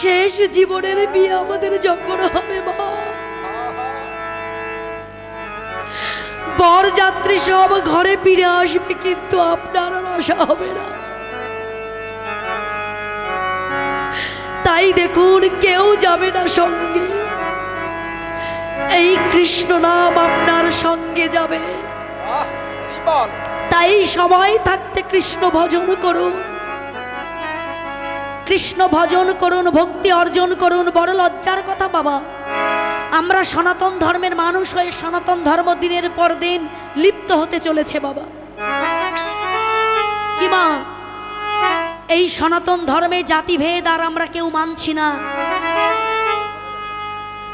শেষ জীবনের বিয়ে আমাদের যখন হবে মা। বর যাত্রী সব ঘরে ফিরে আসবে কিন্তু আপনার আর আশা হবে না। তাই দেখুন কেউ যাবে না সঙ্গে। এই কৃষ্ণ নাম আপনার সঙ্গে যাবে? তাই সময় থাকতে কৃষ্ণ ভজন করুন। কৃষ্ণ ভজন করুন, ভক্তি অর্জন করুন, বড় লজ্জার কথা বাবা। আমরা সনাতন ধর্মের মানুষ হয়ে সনাতন ধর্ম দিনের পর দিন লিপ্ত হতে চলেছে বাবা। কি মা? এই সনাতন ধর্মে জাতিভেদ আর আমরা কেউ মানছি না।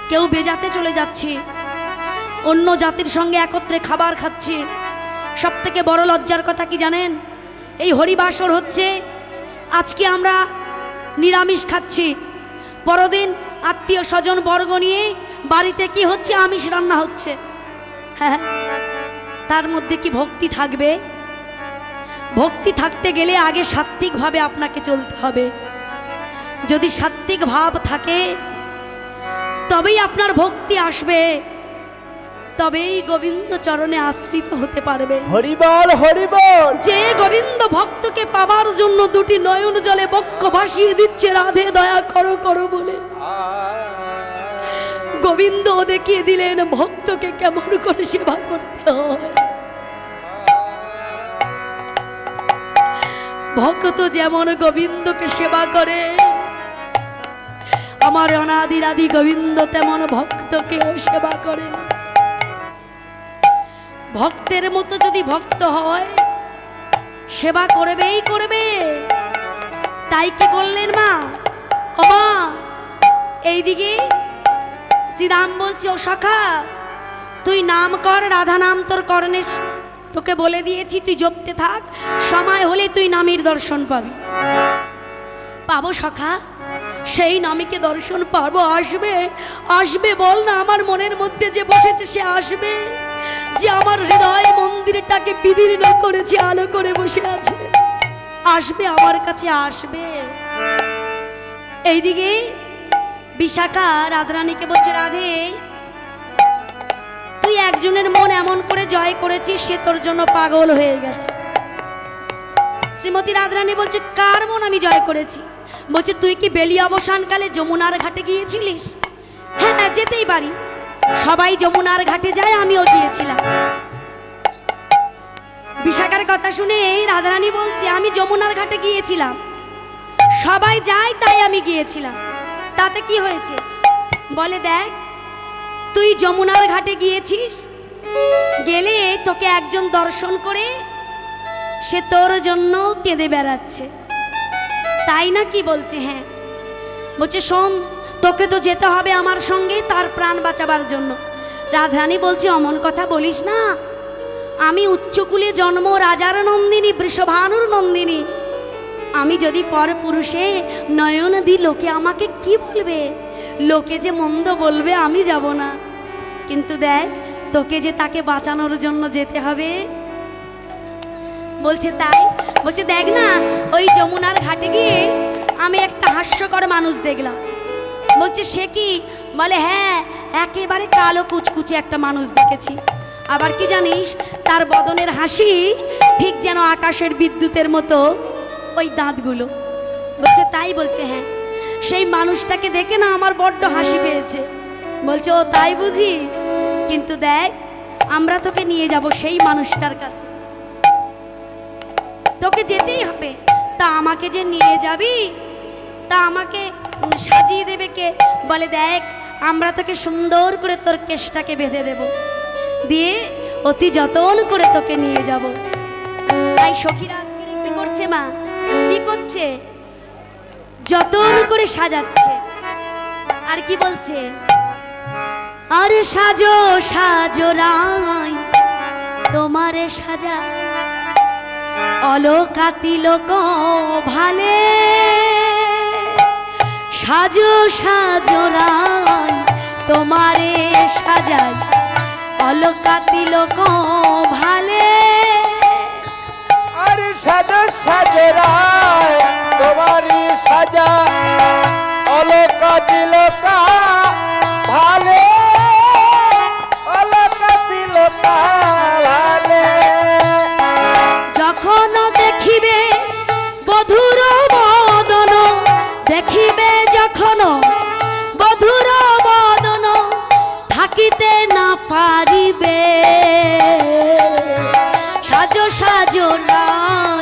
কেউ বেজাতে চলে যাচ্ছি। অন্য জাতির সঙ্গে একত্রে খাবার খাচ্ছি। সব থেকে বড় লজ্জার কথা কি জানেন? এই হরিবাসর হচ্ছে, আজকে আমরা নিরামিষ খাচ্ছি। পরদিন আত্মীয় স্বজন বর্গ নিয়ে বাড়িতে কি হচ্ছে, আমিষ রান্না হচ্ছে। হ্যাঁ তার মধ্যে কি ভক্তি থাকবে? ভক্তি থাকতে গেলে আগে সাত্ত্বিকভাবে আপনাকে চলতে হবে। যদি সাত্ত্বিক ভাব থাকে, তবেই আপনার ভক্তি আসবে। তবেই গোবিন্দ চরণে আশ্রিত হতে পারবে। হরিবল হরিবল! যে গোবিন্দ ভক্তকে পাবার জন্য দুটি নয়ন জলে বক্ষ ভাসিয়ে দিচ্ছে রাধে দয়া করো করো বলে। গোবিন্দ দেখিয়ে দিলেন ভক্তকে কেমন করে সেবা করতে হয়। ভক্ত যেমন গোবিন্দকে সেবা করে আমার অনাদিরাদি গোবিন্দ তেমন ভক্তকেও সেবা করে। ভক্তের মতো যদি ভক্ত হয়, সেবা করবেই করবে। তাই কি করলেন মা? ও মা, এইদিকে শ্রীরাম বলছে, ও সখা, তুই নাম কর, রাধা নাম তোর করণে তোকে বলে দিয়েছি, তুই জপতে থাক। সময় হলে তুই নামের দর্শন পাবি। পাবো সখা, সেই নামিকে দর্শন পাবো, আসবে। আসবে বল না, আমার মনের মধ্যে যে বসেছে, সে আসবে। যে আমার হৃদয় মন্দিরটাকে বিদীর্ণ করেছে আলো করে বসে আছে, আসবে, আমার কাছে আসবে। এইদিকে বিশাখা রাধারানীকে বলছে, রাধে, তুই একজনের মন এমন করে জয় করেছিস, সে তোর জন্য পাগল হয়ে গেছে। শ্রীমতী রাধারানী বলছে, কার মন আমি জয় করেছি? বলছে, তুই কি বেলি অবসানকালে যমুনার ঘাটে গিয়েছিলিস? হ্যাঁ যেতেই পারি। সবাই যমুনার ঘাটে যায়, আমিও গিয়েছিলাম। বিশাখার কথা শুনে রাধারানী বলছে, আমি যমুনার ঘাটে গিয়েছিলাম। সবাই যায়, তাই আমি গিয়েছিলাম। তাতে কি হয়েছে? বলে, দেখ, তুই যমুনার ঘাটে গিয়েছিস। গেলে তোকে একজন দর্শন করে সে তোর জন্য কেঁদে বেড়াচ্ছে। তাই না কি বলছে হ্যাঁ। বলছে, শোন তোকে তো যেতে হবে আমার সঙ্গে তার প্রাণ বাঁচাবার জন্য। রাধারানী বলছে, অমন কথা বলিস না। আমি উচ্চকুলে জন্ম, রাজার নন্দিনী, বৃষভানুর নন্দিনী। আমি যদি পর পুরুষে নয়ন দি লোকে আমাকে কি বলবে? লোকে যে মন্দ বলবে, আমি যাব না। কিন্তু দেখ, তোকে যে তাকে বাঁচানোর জন্য যেতে হবে। বলছে, তাই? বলছে, দেখ না, ওই যমুনার ঘাটে গিয়ে আমি একটা হাস্যকর মানুষ দেখলাম। বলছে, সে কি? বলে হ্যাঁ একেবারে কালো কুচকুচে একটা মানুষ দেখেছি। আবার কি জানিস, তার বদনের হাসি ঠিক যেন আকাশের বিদ্যুতের মতো ওই দাঁতগুলো। বলছে, তাই বলছে হ্যাঁ। সেই মানুষটাকে দেখে না আমার বড্ড হাসি পেয়েছে। বলছে, ও, তাই বুঝি? কিন্তু দেখ, আমরা তোকে নিয়ে যাব সেই মানুষটার কাছে। তোকে যেতেই হবে। তা আমাকে যে নিয়ে যাবি, তা আমাকে সাজিয়ে দেবে কে? বলে দেখ, আমরা তোকে সুন্দর করে তোর কেশটাকে বেঁধে দেব। দিয়ে অতি যতন করে তোকে নিয়ে যাব। তাই সখীরা আজকে কি করছে মা? কি করছে? যতন করে সাজাচ্ছে। আর কি বলছে? আরে সাজো সাজো রাই তোমারে সাজা। অলোকাতি লোক ভালে। সাজো সাজো সাজোরাই তোমারে সাজাই। অলকাতি লোক ভালে। আরে সাজো রায় তোমার সাজা। অলকাতি লোকা যখন বধুর বদন থাকিতে না পারিবে। সাজো সাজো না